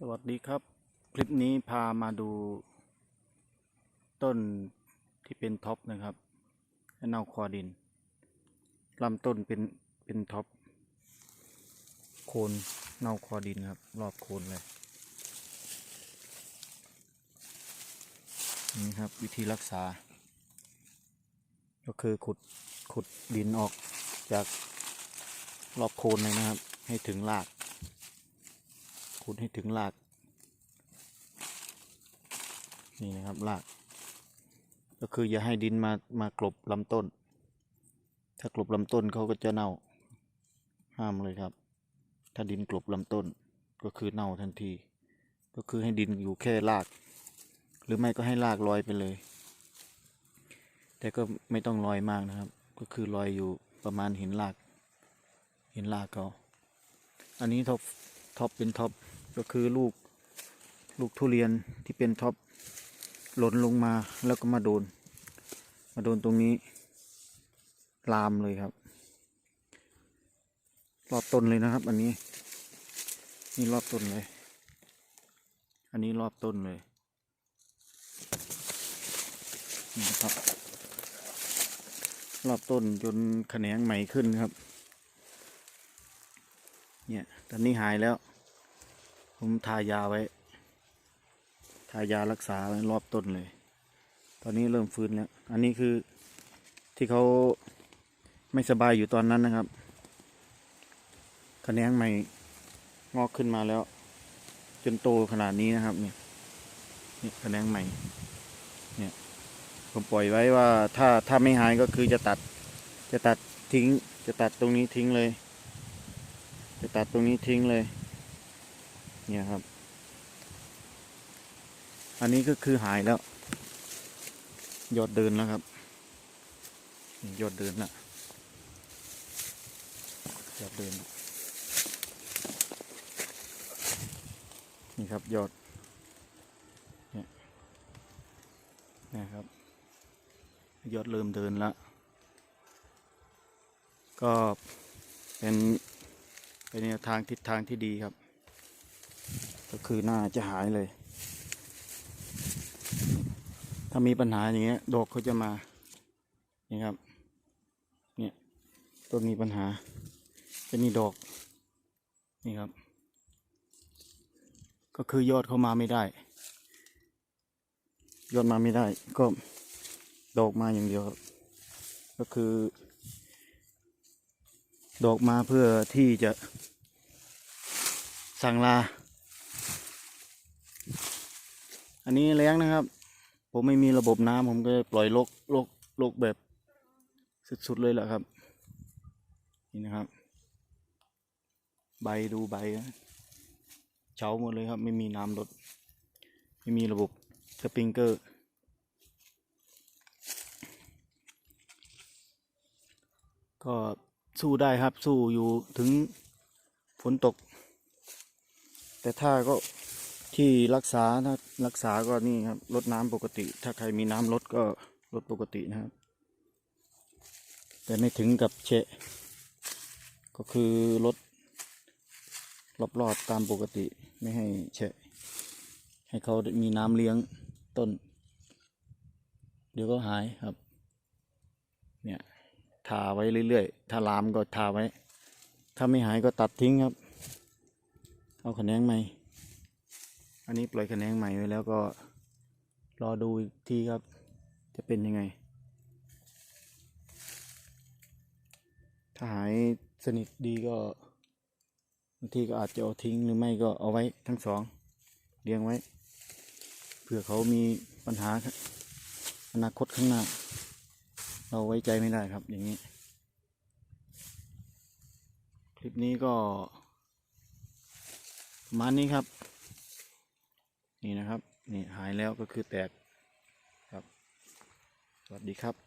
สวัสดีครับ คลิปนี้พามาดู ต้นที่เป็นท็อปนะครับและเนาคอดินลำต้นเป็นเป็นท็อปโคนเนาคอดินครับ รอบโคนเลยนี่ครับวิธีรักษา ก็คือขุดขุดดินออกจากรอบโคนเลยนะครับ ให้ถึงราก ขุดให้ถึงราก นี่นะครับราก ก็คืออย่าให้ดินมามากลบลำต้น ถ้ากลบลำต้นเขาก็จะเน่า ห้ามเลยครับ ถ้าดินกลบลำต้นก็คือเน่าทันที ก็คือให้ดินอยู่แค่ราก หรือไม่ก็ให้รากลอยไปเลย แต่ก็ไม่ต้องลอยมากนะครับ ก็คือลอยอยู่ประมาณเห็นราก เห็นรากเขาอันนี้ท็อปท็อปเป็นท็อป ก็คือลูกลูกทุเรียนที่เป็นท็อปหล่นลงมาแล้วก็มาโดน มาโดนตรงนี้ ลามเลยครับรอบต้นเลยนะครับ อันนี้ นี่รอบต้นเลย อันนี้รอบต้นเลยนี่นะครับ รอบต้นจนแขนงใหม่ขึ้นครับ เนี่ยตอนนี้หายแล้ว ผมทายาไว้ ทายารักษาไว้รอบต้นเลย ตอนนี้เริ่มฟื้นแล้ว อันนี้คือที่เขาไม่สบายอยู่ตอนนั้นนะครับขะแนงใหม่งอกขึ้นมาแล้ว จนโตขนาดนี้นะครับ เนี่ยนี่ขะแนงใหม่ เนี่ยผมปล่อยไว้ว่าถ้าถ้าไม่หายก็คือจะตัด จะตัดทิ้ง จะตัดตรงนี้ทิ้งเลย จะตัดตรงนี้ทิ้งเลย เนี่ยครับ อันนี้ก็คือหายแล้ว ยอดเดินแล้วครับนี่ยอดเดินละยอดเดิน นี่ครับยอด เนี่ยนะครับ ยอดเริ่มเดินล้วก็เป็นเป็นแนวทางทิศทางที่ดีครับ ก็คือน่าจะหายเลย ถ้ามีปัญหาอย่างเงี้ย ดอกเขาจะมานี่ครับ เนี่ยต้นมีปัญหา จะมีดอก นี่ครับ ก็คือยอดเขามาไม่ได้ ยอดมาไม่ได้ ก็ดอกมาอย่างเดียวครับ ก็คือ ดอกมาเพื่อที่จะสั่งลา อันนี้แล้งนะครับ ผมไม่มีระบบน้ำผมก็ปล่อยลกลกลกแบบสุดๆเลยแหละครับ นี่นะครับ ใบดูใบเฉาหมดเลยครับ ไม่มีน้ำลด ไม่มีระบบสปริงเกอร์ก็สู้ได้ครับสู้อยู่ถึงฝนตก แต่ถ้าก็ ที่รักษาถ้ารักษาก็นี่ครับลดน้ำปกติ ถ้าใครมีน้ำลดก็ลดปกตินะครับ แต่ไม่ถึงกับเชะ ก็คือลดรอบๆตามปกติไม่ให้เชะ ให้เขามีน้ำเลี้ยงต้น เดี๋ยวก็หายครับ เนี่ยทาไว้เรื่อยๆ ถ้าลามก็ทาไว้ ถ้าไม่หายก็ตัดทิ้งครับ เอาแขนงใหม อันนี้ปล่อยแขนงใหม่ไว้แล้วก็รอดูอีกทีครับ จะเป็นยังไง ถ้าหายสนิทดีก็บางทีก็อาจจะเอาทิ้งหรือไม่ก็เอาไว้ทั้งสองเลี้ยงไว้เผื่อเขามีปัญหาอนาคตข้างหน้า เราไว้ใจไม่ได้ครับอย่างนี้ คลิปนี้ก็ประมาณนี้ครับ นี่นะครับ นี่หายแล้วก็คือแตกครับ สวัสดีครับ